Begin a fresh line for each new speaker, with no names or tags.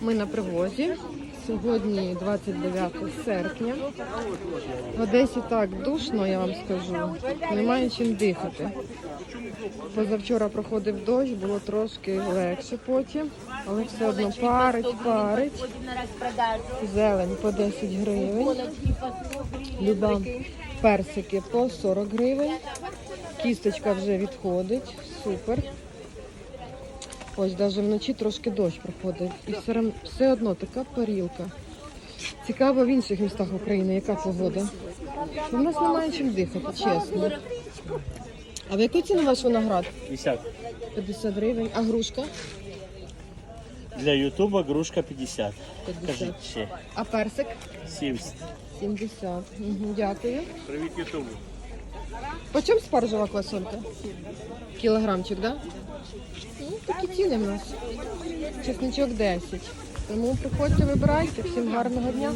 Ми на привозі. Сьогодні 29 серпня. В Одесі так душно, я вам скажу. Немає чим дихати. Позавчора проходив дощ, було трошки легше потім, але все одно парить, парить. Зелень по 10 гривень. Люба персики по 40 гривень. Кісточка вже відходить. Супер. Ось навіть вночі трошки дощ проходив. І все, все одно така парілка. Цікаво в інших містах України, яка погода. У нас немає чим дихати, чесно. А в яку ціну ваш виноград?
50.
50 гривень. А грушка?
Для Ютуба грушка 50.
50.
Кажіть ще.
А персик?
70.
70. Угу, дякую.
Привіт Ютубу.
По чому спаржева квасолька? Кілограмчик, да? Ну, такі ціни в нас. Чесничок 10. Тому приходьте, вибирайте. Всім гарного дня.